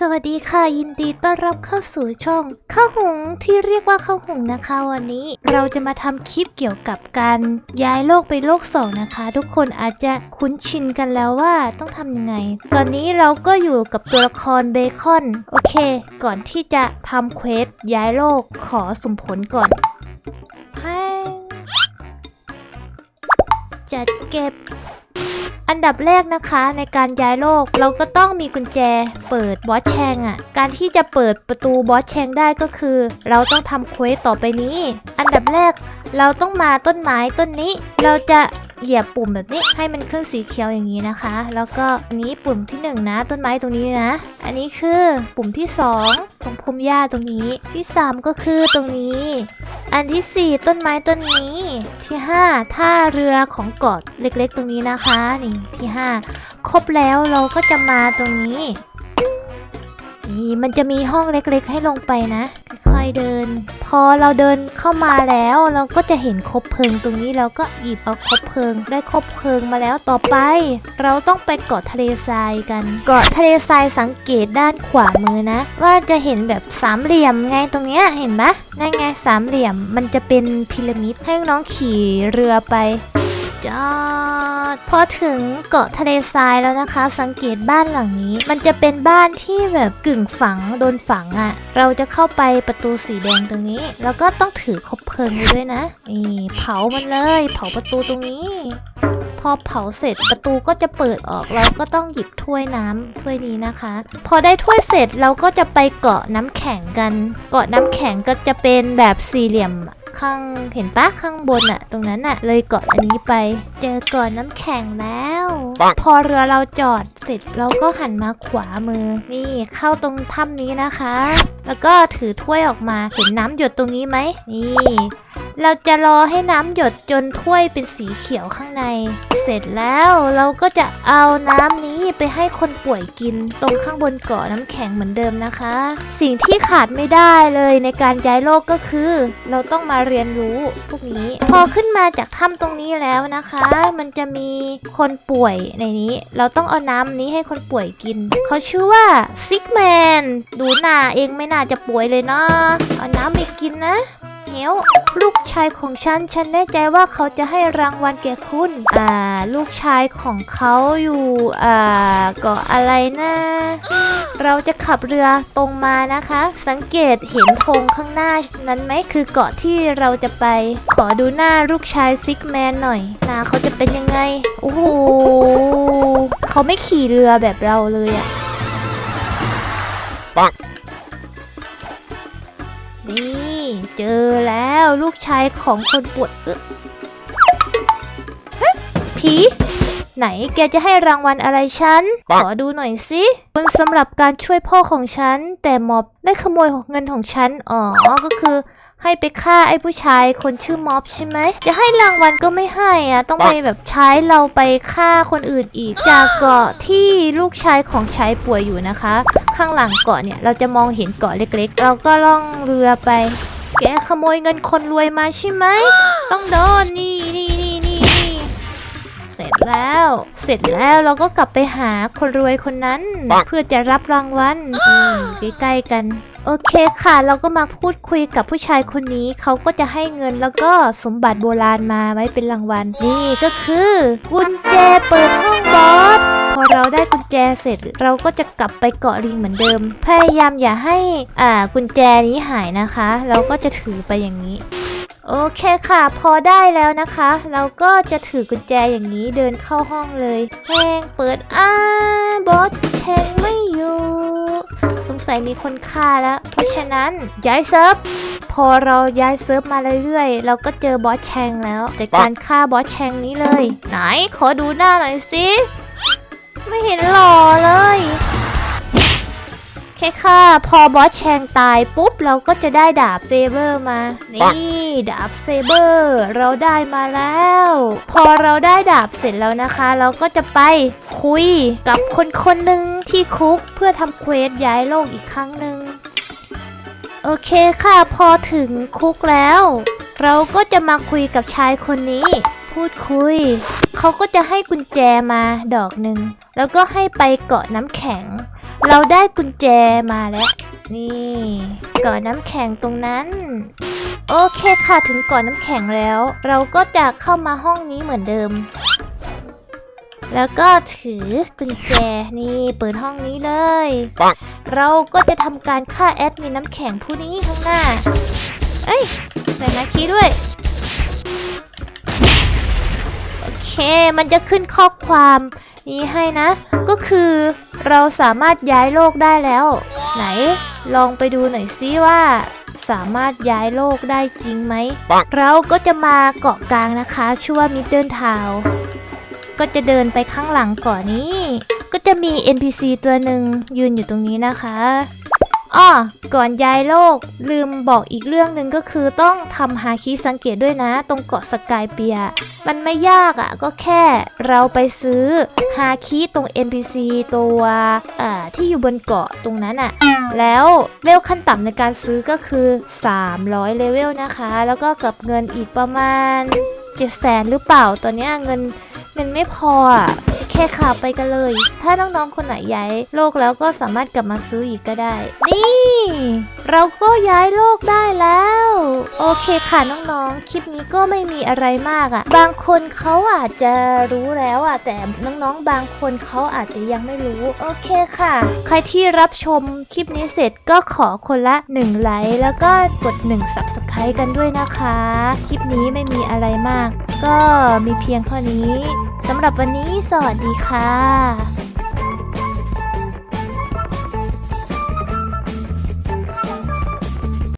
สวัสดีค่ะ ยินดีต้อนรับเข้าสู่ช่องข้าวหุงที่เรียกว่าข้าวหุงนะคะ วันนี้เราจะมาทำคลิปเกี่ยวกับการย้ายโลกไปโลกสองนะคะ ทุกคนอาจจะคุ้นชินกันแล้วว่าต้องทำยังไง ตอนนี้เราก็อยู่กับตัวละครเบคอนโอเค ก่อนที่จะทำเควสย้ายโลกขอสุ่มผลก่อนจัดเก็บ อันดับแรกนะคะในการย้ายโลกเราก็ต้องมีกุญแจเปิดบอสแชงอะ่ะ การที่จะเปิดประตูบอสแชงได้ก็คือ เราต้องทำเควสต่อไปนี้ อันดับแรกเราต้องมาต้นไม้ต้นนี้ เราจะเหยียบปุ่มแบบนี้ให้มันขึ้นสีเขียวอย่างนี้นะคะ แล้วก็อันนี้ปุ่มที่หนึ่งนะ ต้นไม้ตรงนี้นะ อันนี้คือปุ่มที่สองตรงพรมหญ้าตรงนี้ที่สามก็คือตรงนี้ อันที่ 4 ต้นไม้ต้นนี้ที่ 5 ท่าเรือของเกาะเล็กๆ ตรงนี้นะคะ นี่ที่ 5 ครบแล้วเราก็จะมาตรงนี้ นี่มันจะมีห้องเล็กๆ ให้ลงไปนะ ค่อยเดิน พอเราเดินเข้ามาแล้วเราก็จะเห็นคบเพลิงตรงนี้เราก็หยิบเอาคบเพลิง ได้คบเพลิงมาแล้วต่อไป เราต้องไปเกาะทะเลทรายกัน เกาะทะเลทรายสังเกตด้านขวามือนะ ว่าจะเห็นแบบสามเหลี่ยมไงตรงเนี้ยเห็นไหมนั่นไงสามเหลี่ยมมันจะเป็นพีระมิดให้น้องขี่เรือไป จอด พอถึงเกาะทะเลทรายแล้วนะคะ สังเกตบ้านหลังนี้ มันจะเป็นบ้านที่แบบกึ่งฝังโดนฝังอะ่ะ เราจะเข้าไปประตูสีแดงตรงนี้ แล้วก็ต้องถือคบเพลิงไว้ด้วยนะนี่เผามันเลย เผาประตูตรงนี้ พอเผาเสร็จประตูก็จะเปิดออกเราก็ต้องหยิบถ้วยน้ำถ้วยนี้นะคะ พอได้ถ้วยเสร็จเราก็จะไปเกาะน้ำแข็งกัน เกาะน้ำแข็งก็จะเป็นแบบสี่เหลี่ยม ข้างเห็นปะข้างบนอะตรงนั้นอะเลยเกาะอันนี้ไป เจอเกาะน้ำแข็งแล้วปังพอเรือเราจอดเสร็จเราก็หันมาขวามือ นี่เข้าตรงถ้ำนี้นะคะ แล้วก็ถือถ้วยออกมาเห็นน้ำหยดตรงนี้ไหมนี่ เราจะรอให้น้ำหยดจนถ้วยเป็นสีเขียวข้างใน เสร็จแล้วเราก็จะเอาน้ำนี้ไปให้คนป่วยกิน ตรงข้างบนเกาะน้ำแข็งเหมือนเดิมนะคะ สิ่งที่ขาดไม่ได้เลยในการย้ายโลกก็คือ เราต้องมาเรียนรู้พวกนี้ พอขึ้นมาจากถ้ำตรงนี้แล้วนะคะ มันจะมีคนป่วยในนี้ เราต้องเอาน้ำนี้ให้คนป่วยกิน เขาชื่อว่าซิกแมน ดูหน้าเองไม่น่าจะป่วยเลยเนาะเอาน้ำไปกินนะ เฮลลูกชายของฉัน ฉันแน่ใจว่าเขาจะให้รางวัลแก่คุณ อ่า ลูกชายของเขาอยู่ อ่าเกาะอะไรนะเราจะขับเรือตรงมานะคะ สังเกตเห็นธงข้างหน้านั้นไหมคือเกาะที่เราจะไป ขอดูหน้าลูกชายซิกแมนหน่อยหน้าเขาจะเป็นยังไง โอ้โหเขาไม่ขี่เรือแบบเราเลยอะปังนี่ เจอแล้วลูกชายของคนปวดเออฮะผีไหนแกจะให้รางวัลอะไรฉันปังขอดูหน่อยสิมึงสำหรับการช่วยพ่อของฉัน แต่ม็อบได้ขโมยเงินของฉัน อ๋อ ก็คือ ให้ไปฆ่าไอ้ผู้ชายคนชื่อม็อบใช่ไหม จะให้รางวัลก็ไม่ให้อะต้องไปแบบใช้เราไปฆ่าคนอื่นอีก จากเกาะที่ลูกชายของชายป่วยอยู่นะคะ ข้างหลังเกาะเนี่ยเราจะมองเห็นเกาะเล็กๆ เราก็ล่องเรือไป แกขโมยเงินคนรวยมาใช่ไหม ต้องโดนนี่นี่นี่นี่นี่เสร็จแล้ว เสร็จแล้วเราก็กลับไปหาคนรวยคนนั้นปังเพื่อจะรับรางวัลอืมใกล้ๆกันโอเคค่ะ เราก็มาพูดคุยกับผู้ชายคนนี้ เขาก็จะให้เงินแล้วก็สมบัติโบราณมาไว้เป็นรางวัล นี่ก็คือ กุญแจเปิดห้องบอสพอ เราได้กุญแจเสร็จ เราก็จะกลับไปเกาะลิงเหมือนเดิม พยายามอย่าให้อ่ากุญแจนี้หายนะคะ เราก็จะถือไปอย่างนี้โอเคค่ะ พอได้แล้วนะคะ เราก็จะถือกุญแจอย่างนี้เดินเข้าห้องเลยแทงเปิดอ้าบอสแทงไม่อยู่ สงสัยมีคนฆ่าแล้ว เพราะฉะนั้นย้ายเซิร์ฟพอเราย้ายเซิร์ฟมาเรื่อยๆ เราก็เจอบอสแชงแล้วจากการฆ่าบอสแชงนี้เลย ไหนขอดูหน้าหน่อยสิ ไม่เห็นหล่อเลย แค่ค่ะ พอบอสแชงตายปุ๊บ เราก็จะได้ดาบเซเบอร์มา นี่ดาบเซเบอร์ เราได้มาแล้ว พอเราได้ดาบเสร็จแล้วนะคะ เราก็จะไปคุยกับคนคนหนึ่งที่คุกเพื่อทำเควสย้ายโลกอีกครั้งหนึ่งโอเคค่ะพอถึงคุกแล้ว เราก็จะมาคุยกับชายคนนี้ พูดคุย เขาก็จะให้กุญแจมาดอกหนึ่ง แล้วก็ให้ไปเกาะน้ำแข็ง เราได้กุญแจมาแล้ว นี่เกาะน้ำแข็งตรงนั้น โอเคค่ะถึงเกาะน้ำแข็งแล้ว เราก็จะเข้ามาห้องนี้เหมือนเดิม แล้วก็ถือกุญแจนี่เปิดห้องนี้เลย เราก็จะทำการฆ่าแอดมินน้ำแข็งผู้นี้ข้างหน้า เอ้ยใส่นาคีด้วยโอเคมันจะขึ้นข้อความ นี้ให้นะ ก็คือเราสามารถย้ายโลกได้แล้ว ไหนลองไปดูหน่อยซิว่า สามารถย้ายโลกได้จริงไหมปังเราก็จะมาเกาะกลางนะคะชื่อว่ามิดเดิลทาวก็จะเดินไปข้างหลังเก่อนนี้ ก็จะมี NPC ตัวหนึ่งยืนอยู่ตรงนี้นะคะ อ้อก่อนย้ายโลกลืมบอกอีกเรื่องหนึ่งก็คือต้องทำฮาคิสังเกตด้วยนะ ตรงเกาะสกายเปีย มันไม่ยากอะ่ะ ก็แค่เราไปซื้อฮาคิตรง NPC ตัวเอ่อที่อยู่บนเกาะตรงนั้นอะ่ะ แล้วเลเวลขั้นต่ำในการซื้อก็คือ 300 เลเวลนะคะ แล้วก็กับเงินอีกประมาณ7แสนหรือเปล่าตอนเนี้ยเงินเงินไม่พออะ แค่ข่าวไปกันเลย ถ้าน้องๆคนไหนย้ายโลกแล้วก็สามารถกลับมาซื้ออีกก็ได้ นี่ เราก็ย้ายโลกได้แล้ว โอเคค่ะน้องๆ คลิปนี้ก็ไม่มีอะไรมากอะ่ะ บางคนเขาอาจจะรู้แล้วอะ แต่น้องๆ บางคนเขาอาจจะยังไม่รู้ โอเคค่ะ ใครที่รับชมคลิปนี้เสร็จก็ขอคนละ1ไลค์แล้วก็กด1 Subscribe กันด้วยนะคะ คลิปนี้ไม่มีอะไรมาก ก็มีเพียงเท่านี้สำหรับวันนี้สวัสดีค่ะ